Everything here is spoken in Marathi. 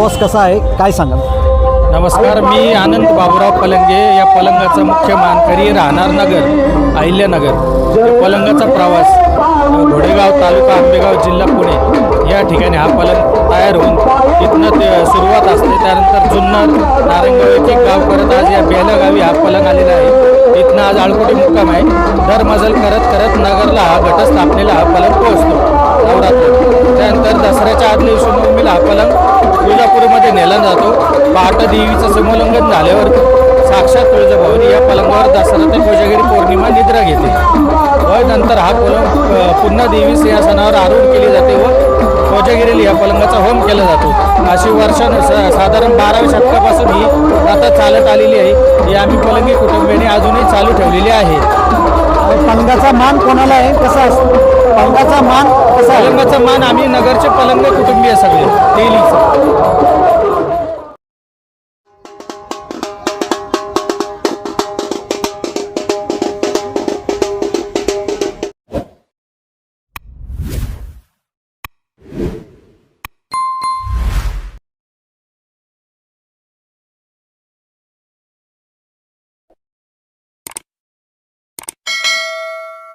प्रवास कसा आहे? काय सांगाल? नमस्कार मी आनंद बाबूराव पलंगे. या पलंगाचा मुख्य मानकरी राहणार नगर अहिल्यानगर या पलंगाचा प्रवास घोडेगाव तालुका आंबेगाव जिल्हा पुणे. या ठिकाणी हा पलंग तयार होऊन इथनं ते सुरुवात असते. त्यानंतर जुन्नर नारायणगाव एक गाव करत आज या बेलगावी हा पलंग आलेला आहे. इथनं आज आळकोटी मुक्काम आहे. दर मजल करत करत नगरला हा घटस्थापनेला हा पलंग पोहोचतो. नवरात्र. त्यानंतर दसऱ्याच्या आदल्या दिवशी नवमीला हा पलंग तुळजापूरमध्ये नेला जातो. पहाटा देवीचं समोल्लंघन झाल्यावर साक्षात तुळजाभवानी या पलंगावर दसरा ते कोजागिरी पौर्णिमा निद्रा घेते. व नंतर हा पलंग पुन्हा देवी सिंहासनावर आरूढ केली जाते व कोजागिरीला या पलंगाचा होम केला जातो. अशी वर्षानुसार साधारण बाराव्या शतकापासून ही प्रथा चालत आलेली आहे. ही आम्ही पलंगी कुटुंबियांनी अजूनही चालू ठेवलेली आहे. पलंगाचा मान कोणाला आहे? कसा असतो? पलंगाचा मान कसा पलंगाचा मान आम्ही नगरचे पलंग कुटुंबीय सगळे. डेली